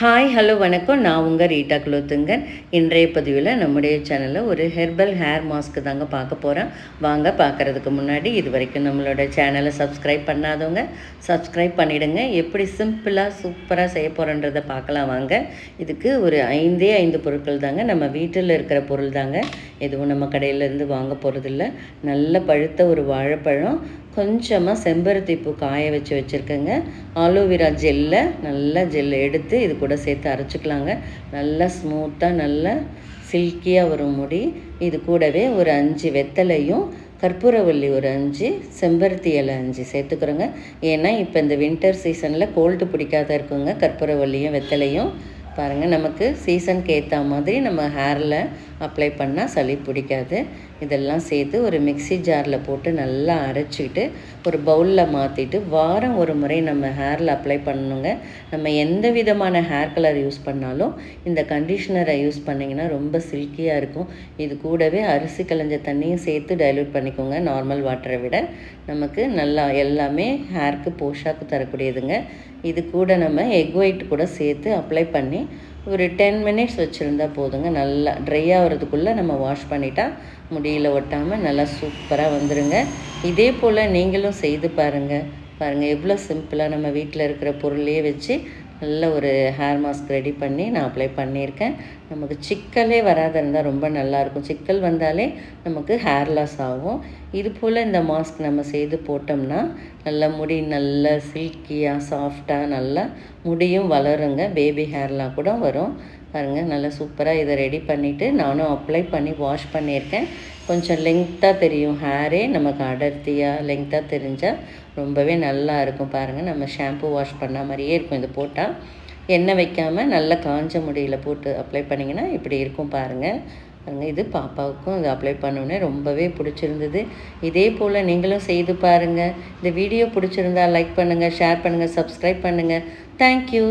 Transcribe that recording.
Hi hello வணக்கம். நான் உங்கள் ரீட்டா குலோத்துங்கன். இன்றைய பதிவில் நம்முடைய சேனலில் ஒரு ஹெர்பல் ஹேர் மாஸ்க்கு தாங்க பார்க்க போகிறேன் வாங்க பார்க்குறதுக்கு முன்னாடி இது வரைக்கும் நம்மளோட சேனலை சப்ஸ்கிரைப் பண்ணாதவங்க சப்ஸ்கிரைப் பண்ணிவிடுங்க எப்படி சிம்பிளாக சூப்பராக செய்ய போகிறன்றதை பார்க்கலாம் வாங்க. இதுக்கு ஒரு ஐந்தே ஐந்து பொருட்கள் தாங்க. நம்ம வீட்டில் இருக்கிற பொருள் தாங்க. எதுவும் நம்ம கடையிலேருந்து வாங்க போகிறதில்ல நல்ல பழுத்த ஒரு வாழைப்பழம் கொஞ்சமாக செம்பருத்தி பூ காய வச்சு வச்சுருக்கேங்க. ஆலோவேரா ஜெல்லை நல்லா ஜெல்லை எடுத்து இது கூட சேர்த்து அரைச்சிக்கலாங்க. நல்லா ஸ்மூத்தாக நல்லா சில்கியாக வரும் முடி. இது கூடவே ஒரு அஞ்சு வெத்தலையும் கற்பூரவல்லி ஒரு அஞ்சு செம்பருத்தி இலை அஞ்சு சேர்த்துக்கிறோங்க. ஏன்னா இப்போ இந்த வின்டர் சீசனில் கோல்டு பிடிக்காத இருக்குங்க. கற்பூரவல்லியும் வெத்தலையும். பாருங்கள் நமக்கு சீசனுக்கு ஏற்ற மாதிரி நம்ம ஹேரில் அப்ளை பண்ணால் சளி பிடிக்காது. இதெல்லாம் சேர்த்து ஒரு மிக்சி ஜாரில் போட்டு நல்லா அரைச்சிட்டு ஒரு பவுலில் மாற்றிட்டு வாரம் ஒரு முறை நம்ம ஹேரில் அப்ளை பண்ணணுங்க. நம்ம எந்த விதமான ஹேர் கலர் யூஸ் பண்ணாலும் இந்த கண்டிஷ்னரை யூஸ் பண்ணிங்கன்னா ரொம்ப சில்கியாக இருக்கும். இது கூடவே அரிசி கலைஞ்ச தண்ணியும் சேர்த்து டைல்யூட் பண்ணிக்கோங்க. நார்மல் வாட்டரை விட. நமக்கு நல்லா எல்லாமே ஹேருக்கு போஷாக்கு தரக்கூடியதுங்க. இது கூட நம்ம எக் ஒயிட் கூட சேர்த்து அப்ளை பண்ணி ஒரு டென் மினிட்ஸ் வச்சுருந்தா போதுங்க. நல்லா ட்ரை ஆகிறதுக்குள்ளே நம்ம வாஷ் பண்ணிட்டா முடியில் ஒட்டாமல் நல்லா சூப்பராக வந்துடுங்க இதே போல் நீங்களும் செய்து பாருங்கள் பாருங்கள் எவ்வளோ சிம்பிளாக நம்ம வீட்டில் இருக்கிற பொருளையே வச்சு நல்ல ஒரு ஹேர் மாஸ்க் ரெடி பண்ணி நான் அப்ளை பண்ணியிருக்கேன். நமக்கு சிக்கலே வராத இருந்தால் ரொம்ப நல்லாயிருக்கும். சிக்கல் வந்தாலே நமக்கு ஹேர் லாஸ் ஆகும். இது போல் இந்த மாஸ்க் நம்ம செய்து போட்டோம்னா நல்லா முடி நல்ல சில்கியாக சாஃப்டாக நல்லா முடியும் வளருங்க. பேபி ஹேர்லாம் கூட வரும். பாருங்கள் நல்லா சூப்பராக இதை ரெடி பண்ணிவிட்டு நானும் அப்ளை பண்ணி வாஷ் பண்ணியிருக்கேன். கொஞ்சம் லெங்க்த்தாக தெரியும் ஹேரே நமக்கு அடர்த்தியாக லெங்க்த்தாக தெரிஞ்சால் ரொம்பவே நல்லா இருக்கும் பாருங்கள் நம்ம ஷாம்பு வாஷ் பண்ண மாதிரியே இருக்கும் இது போட்டால் எண்ணெய் வைக்காமல் நல்லா காஞ்ச முடியில் போட்டு அப்ளை பண்ணிங்கன்னா இப்படி இருக்கும் பாருங்கள் பாருங்கள் இது பாப்பாவுக்கும் இது அப்ளை பண்ணோன்னே ரொம்பவே பிடிச்சிருந்தது. இதே போல் நீங்களும் செய்து பாருங்கள் இந்த வீடியோ பிடிச்சிருந்தா லைக் பண்ணுங்கள் ஷேர் பண்ணுங்கள் சப்ஸ்கிரைப் பண்ணுங்கள் தேங்க்யூ